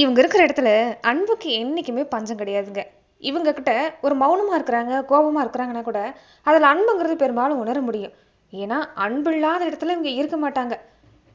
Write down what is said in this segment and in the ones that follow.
இவங்க இருக்கிற இடத்துல அன்புக்கு என்றைக்குமே பஞ்சம் கிடையாதுங்க. இவங்க கிட்ட ஒரு மௌனமாக இருக்கிறாங்க கோபமாக இருக்கிறாங்கன்னா கூட அதில் அன்புங்கிறது பெரும்பாலும் உணர முடியும். ஏன்னா அன்பு இல்லாத இடத்துல இவங்க இருக்க மாட்டாங்க.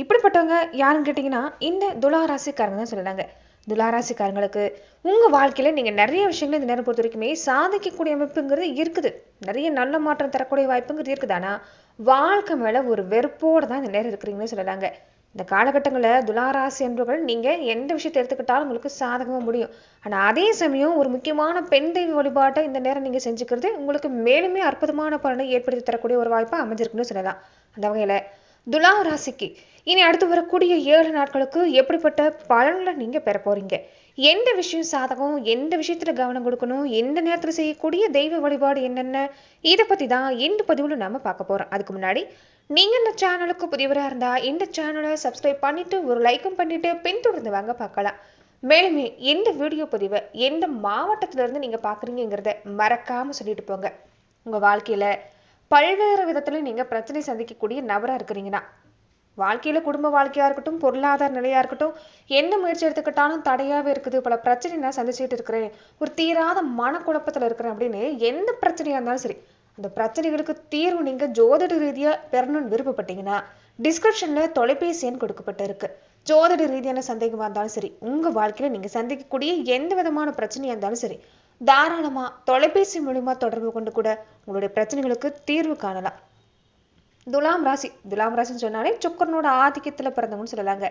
இப்படிப்பட்டவங்க யாருன்னு கேட்டிங்கன்னா இந்த துளாராசிக்காரங்க தான் சொல்லலாங்க துளாராசிக்காரங்களுக்கு உங்கள் வாழ்க்கையில் நீங்கள் நிறைய விஷயங்கள் இந்த நேரம் பொறுத்த வரைக்குமே சாதிக்கக்கூடிய அமைப்புங்கிறது இருக்குது. நிறைய நல்ல மாற்றம் தரக்கூடிய வாய்ப்புங்கிறது இருக்குது. ஆனால் வாழ்க்கை மேலே ஒரு வெறுப்போடு தான் இந்த நேரம் இருக்கிறீங்கன்னு சொல்லலாங்க. இந்த காலகட்டங்களில் துலாராசி என்பவர்கள் நீங்கள் எந்த விஷயத்தை எடுத்துக்கிட்டாலும் உங்களுக்கு சாதகமாக முடியும். ஆனால் அதே சமயம் ஒரு முக்கியமான பெண் தெய்வ வழிபாட்டை இந்த நேரம் நீங்கள் செஞ்சுக்கிறது உங்களுக்கு மேலுமே அற்புதமான பலனை ஏற்படுத்தி தரக்கூடிய ஒரு வாய்ப்பாக அமைஞ்சிருக்குன்னு சொல்லலாம். அந்த வகையில் துலா ராசிக்கு இனி அடுத்து வரக்கூடிய ஏழு நாட்களுக்கு எப்படிப்பட்ட பலன்களை நீங்கள் பெற போகிறீங்க எந்த விஷயம் சாதகம் எந்த விஷயத்துல கவனம் கொடுக்கணும் எந்த நேரத்தில் செய்யக்கூடிய தெய்வ வழிபாடு என்னென்ன இதை பற்றி தான் இந்த பதிவில் நாம பார்க்க போறோம். அதுக்கு முன்னாடி நீங்கள் இந்த சேனலுக்கு புதியவராக இருந்தால் இந்த சேனலை சப்ஸ்கிரைப் பண்ணிட்டு ஒரு லைக்கும் பண்ணிட்டு பின்தொடர்ந்து வாங்க பார்க்கலாம். மேலுமே எந்த வீடியோ பதிவை எந்த மாவட்டத்துல இருந்து பார்க்குறீங்கிறத மறக்காமல் சொல்லிட்டு போங்க. உங்கள் வாழ்க்கையில பல்வேறு விதத்தில் நீங்கள் பிரச்சனை சந்திக்கக்கூடிய நபராக இருக்கிறீங்கன்னா வாழ்க்கையில் குடும்ப வாழ்க்கையாக இருக்கட்டும் பொருளாதார நிலையாக இருக்கட்டும் எந்த முயற்சி எடுத்துக்கிட்டாலும் தடையாகவே இருக்குது. பல பிரச்சனை நான் சந்திச்சுட்டு இருக்கிறேன். ஒரு தீராத மனக்குழப்பத்தில் இருக்கிறேன் அப்படின்னு எந்த பிரச்சனையாக இருந்தாலும் சரி இந்த பிரச்சனைகளுக்கு தீர்வு நீங்க ஜோதிட ரீதியா பெறணும்னு விருப்பப்பட்டீங்கன்னா டிஸ்கிரிப்ஷன்ல தொலைபேசி எண் கொடுக்கப்பட்டிருக்கு. ஜோதிட ரீதியான சந்தேகமா இருந்தாலும் சரி உங்க வாழ்க்கையில நீங்க சந்திக்கக்கூடிய எந்த விதமான பிரச்சனையா இருந்தாலும் சரி தாராளமா தொலைபேசி மூலியமா தொடர்பு கொண்டு கூட உங்களுடைய பிரச்சனைகளுக்கு தீர்வு காணலாம். துலாம் ராசி துலாம் ராசின்னு சொன்னாலே சுக்கரனோட ஆதிக்கத்துல பிறந்தவங்கன்னு சொல்லலாங்க.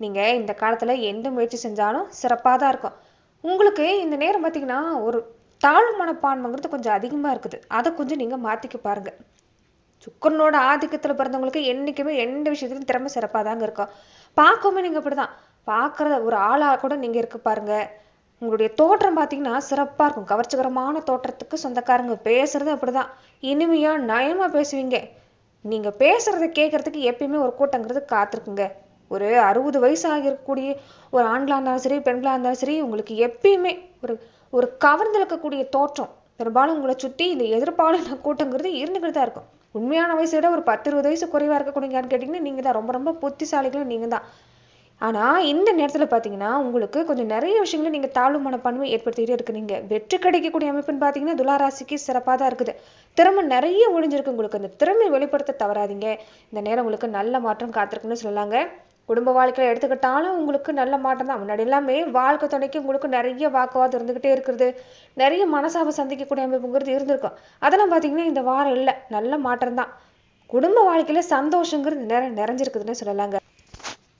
நீங்க இந்த காலத்துல எந்த முயற்சி செஞ்சாலும் சிறப்பாக தான் இருக்கும். உங்களுக்கு இந்த நேரம் பார்த்தீங்கன்னா ஒரு தாழ்வு மனப்பான்மைங்கிறது கொஞ்சம் அதிகமா இருக்குது. அதை கொஞ்சம் நீங்க மாற்றிக்க பாருங்க. சுக்கரனோட ஆதிக்கத்துல பிறந்தவங்களுக்கு என்னைக்குமே எந்த விஷயத்துலையும் திறமை சிறப்பாக தாங்க இருக்கும். பார்க்கவும் நீங்க அப்படிதான். பார்க்குற ஒரு ஆளா கூட நீங்க இருக்க பாருங்க. உங்களுடைய தோற்றம் பார்த்தீங்கன்னா சிறப்பா இருக்கும். கவர்ச்சிகரமான தோற்றத்துக்கு சொந்தக்காரங்க பேசுறது அப்படிதான். இனிமையா நயமா பேசுவீங்க. நீங்க பேசுகிறத கேட்கறதுக்கு எப்பயுமே ஒரு கூட்டங்கிறது காத்திருக்குங்க. ஒரு அறுபது வயசு ஆகிருக்கக்கூடிய ஒரு ஆண்களாக இருந்தாலும் சரி பெண்களா இருந்தாலும் சரி உங்களுக்கு எப்பயுமே ஒரு ஒரு கவர்ந்திருக்கக்கூடிய தோற்றம். பெரும்பாலும் உங்களை சுற்றி இந்த எதிர்ப்பாளன கூட்டங்கிறது இருந்துக்கிட்டு தான் இருக்கும். உண்மையான வயசை விட ஒரு பத்து இருபது வயசு குறைவாக இருக்கக்கூடியங்கன்னு கேட்டிங்கன்னா நீங்கள் தான் ரொம்ப ரொம்ப புத்திசாலிகளும் நீங்கள் தான். ஆனால் இந்த நேரத்தில் பார்த்தீங்கன்னா உங்களுக்கு கொஞ்சம் நிறைய விஷயங்களை நீங்கள் தாழ்வு மனப்பான்மை ஏற்படுத்திக்கிட்டே இருக்கிறீங்க. வெற்றி கிடைக்கக்கூடிய அமைப்புன்னு பார்த்தீங்கன்னா துளாராசிக்கு சிறப்பாக தான் இருக்குது. திறமை நிறைய ஒழிஞ்சிருக்கு உங்களுக்கு. அந்த திறமை வெளிப்படுத்த தவறாதீங்க. இந்த நேரம் உங்களுக்கு நல்ல மாற்றம் காத்திருக்குன்னு சொல்லலாங்க. குடும்ப வாழ்க்கையில எடுத்துக்கிட்டாலும் உங்களுக்கு நல்ல மாற்றம் தான். முன்னாடி எல்லாமே வாழ்க்கை துணைக்கு உங்களுக்கு நிறைய வாக்குவாதம் இருந்துகிட்டே இருக்கிறது நிறைய மனசாவை சந்திக்கக்கூடிய அமைப்புங்கிறது இருந்திருக்கும். அதெல்லாம் பாத்தீங்கன்னா இந்த வாரம் இல்லை. நல்ல மாற்றம் தான். குடும்ப வாழ்க்கையில சந்தோஷங்கிறது நிறை நிறைஞ்சிருக்குதுன்னு சொல்லலாங்க.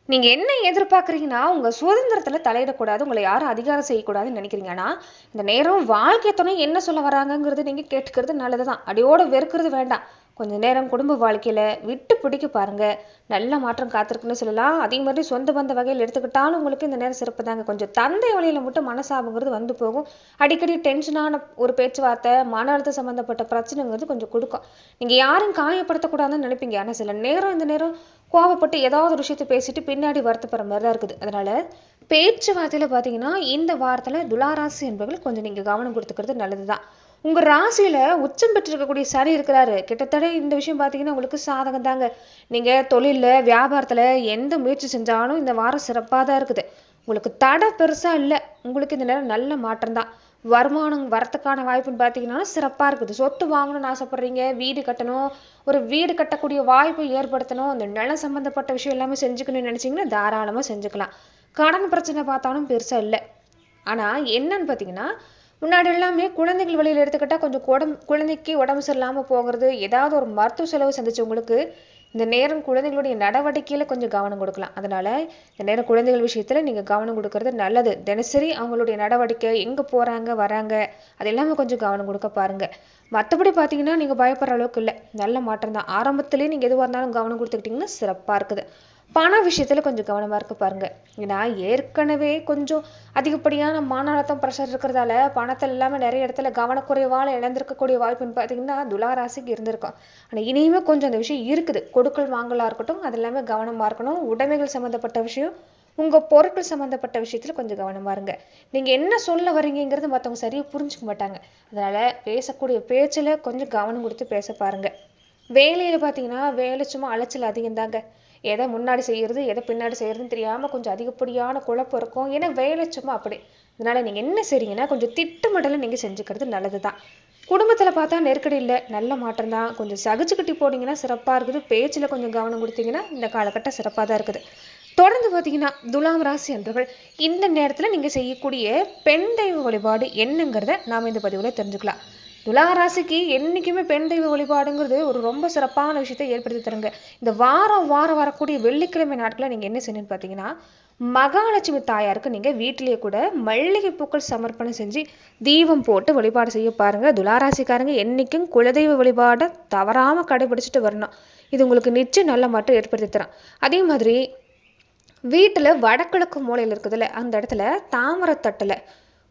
நீங்க என்ன எதிர்பார்க்குறீங்கன்னா உங்க சுதந்திரத்துல தலையிடக்கூடாது உங்களை யாரும் அதிகாரம் செய்யக்கூடாதுன்னு நினைக்கிறீங்க. ஆனா இந்த நேரம் வாழ்க்கை துணை என்ன சொல்ல வராங்கங்கிறது நீங்க கேட்டுக்கிறது நல்லதுதான். அடியோட வெறுக்கிறது வேண்டாம். கொஞ்ச நேரம் குடும்ப வாழ்க்கையில விட்டு பிடிக்க பாருங்க. நல்ல மாற்றம் காத்திருக்குன்னு சொல்லலாம். அதே மாதிரி சொந்த பந்த வகையில் எடுத்துக்கிட்டாலும் உங்களுக்கு இந்த நேரம் சிறப்பு தாங்க. கொஞ்சம் தந்தை வழியில மட்டும் மனசாபங்கிறது வந்து போகும். அடிக்கடி டென்ஷனான ஒரு பேச்சுவார்த்தை மன அழுத்தம் சம்மந்தப்பட்ட பிரச்சனைங்கிறது கொஞ்சம் கொடுக்கும். நீங்க யாரும் காயப்படுத்தக்கூடாதுன்னு நினைப்பீங்க. ஆனால் சில நேரம் இந்த நேரம் கோவப்பட்டு ஏதாவது ஒரு விஷயத்தை பேசிட்டு பின்னாடி வருத்தப்படுற மாதிரி தான் இருக்குது. அதனால பேச்சுவார்த்தையில் பார்த்தீங்கன்னா இந்த வாரத்தில் துளாராசி என்பவர்கள் கொஞ்சம் நீங்கள் கவனம் கொடுத்துக்கிறது நல்லது தான் உங்க ராசியில உச்சம் பெற்றிருக்கக்கூடிய சரி இருக்கிறாரு. கிட்டத்தட்ட இந்த விஷயம் பார்த்தீங்கன்னா உங்களுக்கு சாதகம் தாங்க. நீங்க தொழில்ல வியாபாரத்துல எந்த முயற்சி செஞ்சாலும் இந்த வாரம் சிறப்பாக தான் இருக்குது. உங்களுக்கு தடை பெருசா இல்லை. உங்களுக்கு இந்த நேரம் நல்ல மாற்றம் தான். வருமானம் வரத்துக்கான வாய்ப்புன்னு பார்த்தீங்கன்னா சிறப்பாக இருக்குது. சொத்து வாங்கணும்னு ஆசைப்படுறீங்க வீடு கட்டணும் ஒரு வீடு கட்டக்கூடிய வாய்ப்பை ஏற்படுத்தணும் அந்த நிலம் சம்மந்தப்பட்ட விஷயம் எல்லாமே செஞ்சுக்கணும்னு நினச்சிங்கன்னா தாராளமாக செஞ்சுக்கலாம். கடன் பிரச்சனை பார்த்தாலும் பெருசாக இல்லை. ஆனால் என்னன்னு பார்த்தீங்கன்னா முன்னாடி எல்லாமே குழந்தைகள் வழியில் எடுத்துக்கிட்டால் கொஞ்சம் உடம்பு குழந்தைக்கு உடம்பு சரியில்லாமல் போகிறது ஏதாவது ஒரு மருத்துவ செலவு சந்திச்சவங்களுக்கு இந்த நேரம் குழந்தைகளுடைய நடவடிக்கையில் கொஞ்சம் கவனம் கொடுக்கலாம். அதனால் இந்த நேரம் குழந்தைகள் விஷயத்தில் நீங்கள் கவனம் கொடுக்கறது நல்லது. தினசரி அவங்களுடைய நடவடிக்கை எங்கே போகிறாங்க வராங்க அது எல்லாமே கொஞ்சம் கவனம் கொடுக்க பாருங்கள் மற்றபடி பார்த்தீங்கன்னா நீங்கள் பயப்படுற அளவுக்கு இல்லை. நல்ல மாற்றம் தான் ஆரம்பத்துலேயே நீங்கள் எதுவாக இருந்தாலும் கவனம் கொடுத்துக்கிட்டிங்கன்னா சிறப்பாக இருக்குது. பண விஷயத்தில் கொஞ்சம் கவனமாக இருக்க பாருங்க. ஏன்னா ஏற்கனவே கொஞ்சம் அதிகப்படியான மன அழுத்தம் ப்ரெஷர் இருக்கிறதால பணத்தை இல்லாமல் நிறைய இடத்துல கவனக்குறைவால் இழந்திருக்கக்கூடிய வாய்ப்புன்னு பார்த்தீங்கன்னா துலாராசிக்கு இருந்திருக்கும். ஆனால் இனியுமே கொஞ்சம் அந்த விஷயம் இருக்குது. கொடுக்கல் வாங்கலாக இருக்கட்டும் அது எல்லாமே கவனமாக இருக்கணும். உடைமைகள் சம்மந்தப்பட்ட விஷயம் உங்கள் பொருட்கள் சம்மந்தப்பட்ட விஷயத்தில் கொஞ்சம் கவனமாக இருங்க. நீங்கள் என்ன சொல்ல வரீங்கிறது மற்றவங்க சரியாக புரிஞ்சுக்க மாட்டாங்க. அதனால் பேசக்கூடிய பேச்சில் கொஞ்சம் கவனம் கொடுத்து பேச பாருங்கள் வேலையில் பார்த்தீங்கன்னா வேலை சும்மா அலைச்சல் அதிகம் தாங்க எதை முன்னாடி செய்யறது எதை பின்னாடி செய்யறதுன்னு தெரியாமல் கொஞ்சம் அதிகப்படியான குழப்பம் இருக்கும். ஏன்னா வேலை சும்மா அப்படி. அதனால நீங்கள் என்ன செய்றீங்கன்னா கொஞ்சம் திட்டமிடலை நீங்கள் செஞ்சுக்கிறது நல்லது தான் குடும்பத்தில் பார்த்தா நெருக்கடி இல்லை நல்ல மாற்றம் தான். கொஞ்சம் சகிச்சுக்கிட்டு போனீங்கன்னா சிறப்பாக இருக்குது. பேச்சில் கொஞ்சம் கவனம் கொடுத்தீங்கன்னா இந்த காலகட்டம் சிறப்பாக தான் இருக்குது. தொடர்ந்து பார்த்தீங்கன்னா துலாம் ராசி என்றவர்கள் இந்த நேரத்தில் நீங்கள் செய்யக்கூடிய பெண் தெய்வ வழிபாடு என்னங்கிறத நாம் இந்த பதிவில் தெரிஞ்சுக்கலாம். துலாராசிக்கு என்றைக்குமே பெண் தெய்வ வழிபாடுங்கிறது ஒரு ரொம்ப சிறப்பான விஷயத்தை ஏற்படுத்தி தருங்க. இந்த வாரம் வாரம் வரக்கூடிய வெள்ளிக்கிழமை நாட்களை நீங்கள் என்ன செய்யணும்னு பார்த்தீங்கன்னா மகாலட்சுமி தாயாருக்கு நீங்கள் வீட்டிலேயே கூட மல்லிகை பூக்கள் சமர்ப்பணம் செஞ்சு தீபம் போட்டு வழிபாடு செய்ய பாருங்க. துலாராசிக்காரங்க என்னைக்கும் குலதெய்வ வழிபாடை தவறாமல் கடைபிடிச்சிட்டு வரணும். இது உங்களுக்கு நிச்சயம் நல்ல மாற்றம் ஏற்படுத்தி தரும். அதே மாதிரி வீட்டில் வடகிழக்கு மூலையில் இருக்குதுல்ல அந்த இடத்துல தாமரத்தட்டில்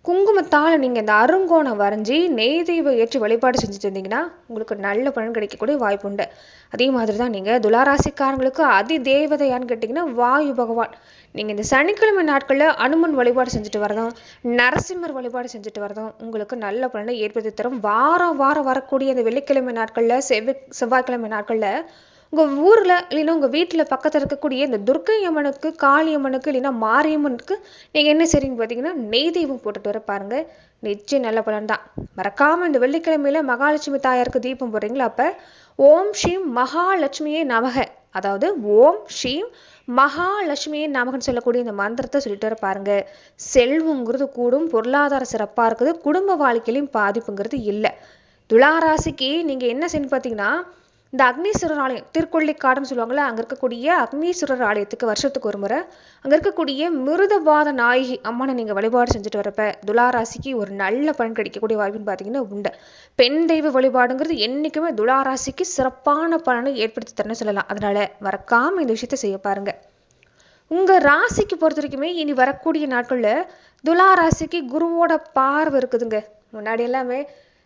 குங்குமத்தால் நீங்கள் இந்த அருங்கோணம் வரைஞ்சி நெய் தெய்வம் ஏற்றி வழிபாடு செஞ்சுட்டு இருந்தீங்கன்னா உங்களுக்கு நல்ல பலன் கிடைக்கக்கூடிய வாய்ப்பு உண்டு. அதே மாதிரி தான் நீங்கள் துளாராசிக்காரங்களுக்கு அதி தேவதையான்னு கேட்டிங்கன்னா வாயு பகவான். நீங்கள் இந்த சனிக்கிழமை நாட்களில் அனுமன் வழிபாடு செஞ்சுட்டு வரதும் நரசிம்மர் வழிபாடு செஞ்சுட்டு வரதும் உங்களுக்கு நல்ல பலனை ஏற்படுத்தி தரும். வாரம் வாரம் வரக்கூடிய இந்த வெள்ளிக்கிழமை நாட்களில் செவ்வாய் செவ்வாய்க்கிழமை நாட்களில் உங்கள் ஊரில் இல்லைன்னா உங்கள் வீட்டில் பக்கத்தில் இருக்கக்கூடிய இந்த துர்க்கை அம்மனுக்கு காளி அம்மனுக்கு இல்லைன்னா மாரியம்மனுக்கு நீங்கள் என்ன செய்றீங்க பார்த்தீங்கன்னா நெய் தெய்வம் போட்டுட்டு வர பாருங்கள் நிச்சயம் நல்ல பலன் தான் மறக்காமல் இந்த வெள்ளிக்கிழமையில மகாலட்சுமி தாயாருக்கு தீபம் போடுறீங்களா அப்போ ஓம் ஸ்ரீம் மகாலட்சுமியே நமக. அதாவது ஓம் ஸ்ரீம் மகாலட்சுமியே நமகன்னு சொல்லக்கூடிய இந்த மந்திரத்தை சொல்லிட்டு வர பாருங்க. செல்வங்கிறது கூடும் பொருளாதார சிறப்பாக இருக்குது குடும்ப வாழ்க்கையிலையும் பாதிப்புங்கிறது இல்லை. துளாராசிக்கு நீங்கள் என்ன செய்யணும் பார்த்தீங்கன்னா இந்த அக்னீஸ்வரர் ஆலயம் திருக்கொள்ளிக்காடுன்னு சொல்லுவாங்கள்ல அங்கே இருக்கக்கூடிய அக்னீஸ்வரர் ஆலயத்துக்கு வருஷத்துக்கு ஒரு முறை அங்கே இருக்கக்கூடிய மிருதபாத நாயகி அம்மனை நீங்கள் வழிபாடு செஞ்சுட்டு வரப்ப துளாராசிக்கு ஒரு நல்ல பலன் கிடைக்கக்கூடிய வாய்ப்புன்னு பார்த்தீங்கன்னா உண்டு. பெண் தெய்வ வழிபாடுங்கிறது என்றைக்குமே துளாராசிக்கு சிறப்பான பலனை ஏற்படுத்தி தரணும்னு சொல்லலாம். அதனால மறக்காமல் இந்த விஷயத்த செய்ய பாருங்க. உங்க ராசிக்கு பொறுத்த வரைக்குமே இனி வரக்கூடிய நாட்கள்ல துலா ராசிக்கு குருவோட பார்வை இருக்குதுங்க. முன்னாடி எல்லாமே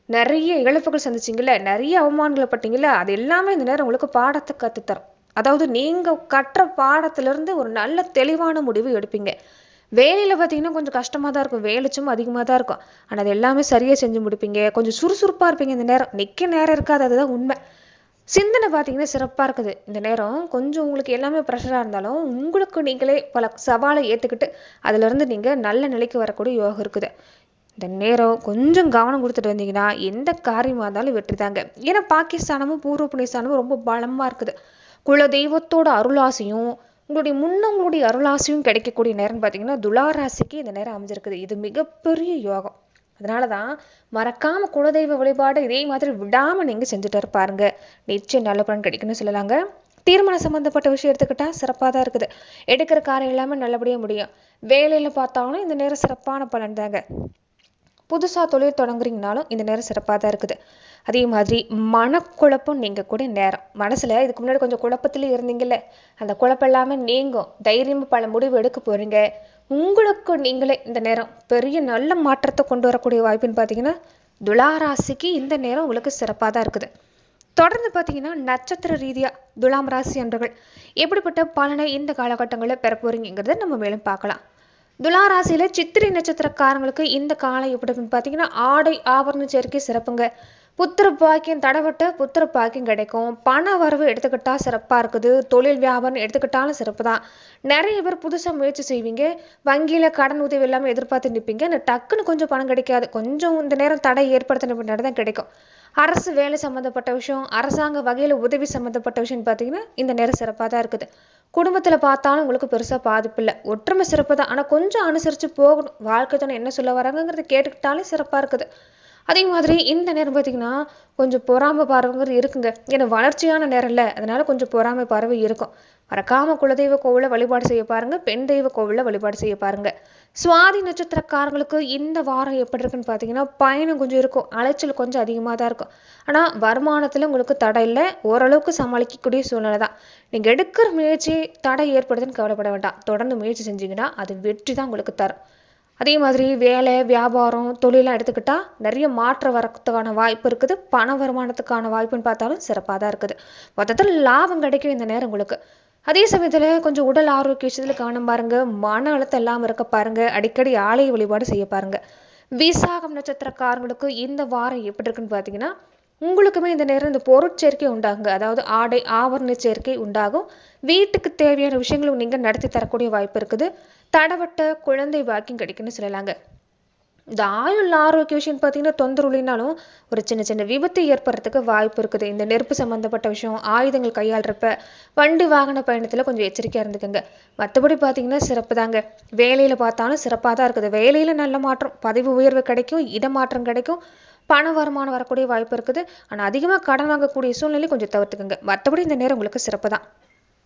நிறைய இழப்புகள் சந்திச்சிங்கல்ல நிறைய அவமானங்களை பட்டீங்கல்ல அது எல்லாமே இந்த நேரம் உங்களுக்கு பாடத்தை கற்றுத்தரும் அதாவது நீங்க கற்ற பாடத்துல இருந்து ஒரு நல்ல தெளிவான முடிவு எடுப்பீங்க. வேலையில பார்த்தீங்கன்னா கொஞ்சம் கஷ்டமா தான் இருக்கும் வேலைச்சும் அதிகமாக தான் இருக்கும். ஆனால் அது எல்லாமே சரியா செஞ்சு முடிப்பீங்க. கொஞ்சம் சுறுசுறுப்பா இருப்பீங்க இந்த நேரம். நிற்க நேரம் இருக்காது அதுதான் உண்மை. சிந்தனை பார்த்தீங்கன்னா சிறப்பாக இருக்குது. இந்த நேரம் கொஞ்சம் உங்களுக்கு எல்லாமே ப்ரெஷராக இருந்தாலும் உங்களுக்கு நீங்களே பல சவாலை ஏற்றுக்கிட்டு அதிலிருந்து நீங்கள் நல்ல நிலைக்கு வரக்கூடிய யோகம் இருக்குது. இந்த நேரம் கொஞ்சம் கவனம் கொடுத்துட்டு வந்தீங்கன்னா எந்த காரியமாக இருந்தாலும் வெற்றிதாங்க. ஏன்னா பாகிஸ்தானமும் பூர்வ புனிஸ்தானமும் ரொம்ப பலமாக இருக்குது. குல தெய்வத்தோட அருளாசையும் உங்களுடைய முன்னவங்களுடைய அருளாசையும் கிடைக்கக்கூடிய நேரம் பார்த்தீங்கன்னா துளாராசிக்கு இந்த நேரம் அமைஞ்சிருக்குது. இது மிகப்பெரிய யோகம். அதனால தான் மறக்காம குலதெய்வ வழிபாடு இதே மாதிரி விடாமல் நீங்கள் செஞ்சுட்டு பாருங்க. நிச்சயம் நல்ல பலன் கிடைக்கும்னு சொல்லலாங்க. தீர்மானம் சம்மந்தப்பட்ட விஷயம் எடுத்துக்கிட்டா சிறப்பாக தான் இருக்குது. எடுக்கிற காரியம் எல்லாமே நல்லபடியாக முடியும். வேலையில் பார்த்தாலும் இந்த நேரம் சிறப்பான பலன் தாங்க புதுசாக தொழில் தொடங்குறீங்கனாலும் இந்த நேரம் சிறப்பாக தான் இருக்குது. அதே மாதிரி மனக்குழப்பம் நீங்கள் கூட நேரம். மனசில் இதுக்கு முன்னாடி கொஞ்சம் குழப்பத்தில் இருந்தீங்கல்ல? அந்த குழப்பம் எல்லாமே நீங்கும். தைரியம் பல முடிவு எடுக்க போகிறீங்க உங்களுக்கு நீங்களே இந்த நேரம் பெரிய நல்ல மாற்றத்தை கொண்டு வரக்கூடிய வாய்ப்புன்னு பார்த்தீங்கன்னா துளாராசிக்கு இந்த நேரம் உங்களுக்கு சிறப்பாக தான் இருக்குது. தொடர்ந்து பார்த்தீங்கன்னா நட்சத்திர ரீதியாக துலாம் ராசி அன்றர்கள் எப்படிப்பட்ட பலனை இந்த காலகட்டங்களில் பெற போறீங்கிறத நம்ம மேலும் பார்க்கலாம். துலாராசியில் சித்திரை நட்சத்திரக்காரங்களுக்கு இந்த காலம் எப்படி இருக்குன்னு பார்த்தீங்கன்னா ஆடை ஆபரண சேர்க்கை சிறப்புங்க. புத்திர பாக்கியம் தடவட்ட புத்திர பாக்கியம் கிடைக்கும். பண வரவு எடுத்துக்கிட்டா சிறப்பா இருக்குது. தொழில் வியாபாரம் எடுத்துக்கிட்டாலும் சிறப்பு தான் நிறைய பேர் புதுசா முயற்சி செய்வீங்க. வங்கியில கடன் உதவி இல்லாமல் எதிர்பார்த்து நிற்பீங்க இந்த டக்குன்னு கொஞ்சம் பணம் கிடைக்காது. கொஞ்சம் இந்த நேரம் தடை ஏற்படுத்தின பின்னாடி தான் கிடைக்கும். அரசு வேலை சம்மந்தப்பட்ட விஷயம் அரசாங்க வகையில உதவி சம்மந்தப்பட்ட விஷயம் பார்த்தீங்கன்னா இந்த நேரம் சிறப்பாக தான் இருக்குது. குடும்பத்தில் பார்த்தாலும் உங்களுக்கு பெருசாக பாதிப்பு இல்லை. ஒற்றுமை சிறப்பு தான் ஆனால் கொஞ்சம் அனுசரித்து போகணும். வாழ்க்கை துணை என்ன சொல்ல வராங்கங்கிறத கேட்டுக்கிட்டாலே சிறப்பாக இருக்குது. அதே மாதிரி இந்த நேரம் பார்த்தீங்கன்னா கொஞ்சம் பொறாமை பார்வைங்கிறது இருக்குங்க. ஏன்னா வளர்ச்சியான நேரம் இல்லை. அதனால கொஞ்சம் பொறாமை பார்வை இருக்கும். மறக்காம குலதெய்வ கோவில வழிபாடு செய்ய பாருங்க. பெண் தெய்வ கோவில வழிபாடு செய்ய பாருங்க. சுவாதி நட்சத்திரக்காரங்களுக்கு இந்த வாரம் எப்படி இருக்குன்னு பார்த்தீங்கன்னா பயணம் கொஞ்சம் இருக்கும். அலைச்சல் கொஞ்சம் அதிகமாக தான் இருக்கும். ஆனால் வருமானத்தில் உங்களுக்கு தடை இல்லை. ஓரளவுக்கு சமாளிக்கக்கூடிய சூழ்நிலை தான். நீங்கள் எடுக்கிற முயற்சி தடை ஏற்படுதுன்னு கவலைப்பட வேண்டாம். தொடர்ந்து முயற்சி செஞ்சீங்கன்னா அது வெற்றி தான் உங்களுக்கு தரும். அதே மாதிரி வேலை வியாபாரம் தொழிலாம் எடுத்துக்கிட்டால் நிறைய மாற்றம் வரத்துக்கான வாய்ப்பு இருக்குது. பண வருமானத்துக்கான வாய்ப்புன்னு பார்த்தாலும் சிறப்பாக தான் இருக்குது. மொத்தத்தில் லாபம் கிடைக்கும் இந்த நேரம் உங்களுக்கு. அதே சமயத்தில் கொஞ்சம் உடல் ஆரோக்கிய விஷயத்துல கவனம் பாருங்க. மன அழுத்தம் இல்லாமல் இருக்க பாருங்க. அடிக்கடி ஆலய வழிபாடு செய்ய பாருங்க. விசாகம் நட்சத்திரக்காரங்களுக்கு இந்த வாரம் எப்படி இருக்குன்னு பார்த்தீங்கன்னா உங்களுக்குமே இந்த நேரம் இந்த பொருட்சேர்க்கை உண்டாகுங்க. அதாவது ஆடை ஆவரண சேர்க்கை உண்டாகும். வீட்டுக்கு தேவையான விஷயங்களும் நீங்கள் நடத்தி தரக்கூடிய வாய்ப்பு இருக்குது. தடவட்ட குழந்தை வாக்கிங் கிடைக்குன்னு சொல்லலாங்க. இந்த ஆயுள் ஆரோக்கிய விஷயம் பார்த்தீங்கன்னா தொந்தரவு இல்லைனாலும் ஒரு சின்ன சின்ன விபத்து ஏற்படுறதுக்கு வாய்ப்பு இருக்குது. இந்த நெருப்பு சம்மந்தப்பட்ட விஷயம் ஆயுதங்கள் கையாளுறப்ப வண்டி வாகன பயணத்தில் கொஞ்சம் எச்சரிக்கையாக இருந்துக்கோங்க. மற்றபடி பார்த்தீங்கன்னா சிறப்பு தாங்க வேலையில் பார்த்தாலும் சிறப்பாக தான் இருக்குது. வேலையில் நல்ல மாற்றம் பதவி உயர்வு கிடைக்கும் இடமாற்றம் கிடைக்கும் பண வருமானம் வரக்கூடிய வாய்ப்பு இருக்குது. ஆனால் அதிகமாக கடன் வாங்கக்கூடிய சூழ்நிலை கொஞ்சம் தவிர்த்துக்கோங்க. மற்றபடி இந்த நேரம் உங்களுக்கு சிறப்பு தான்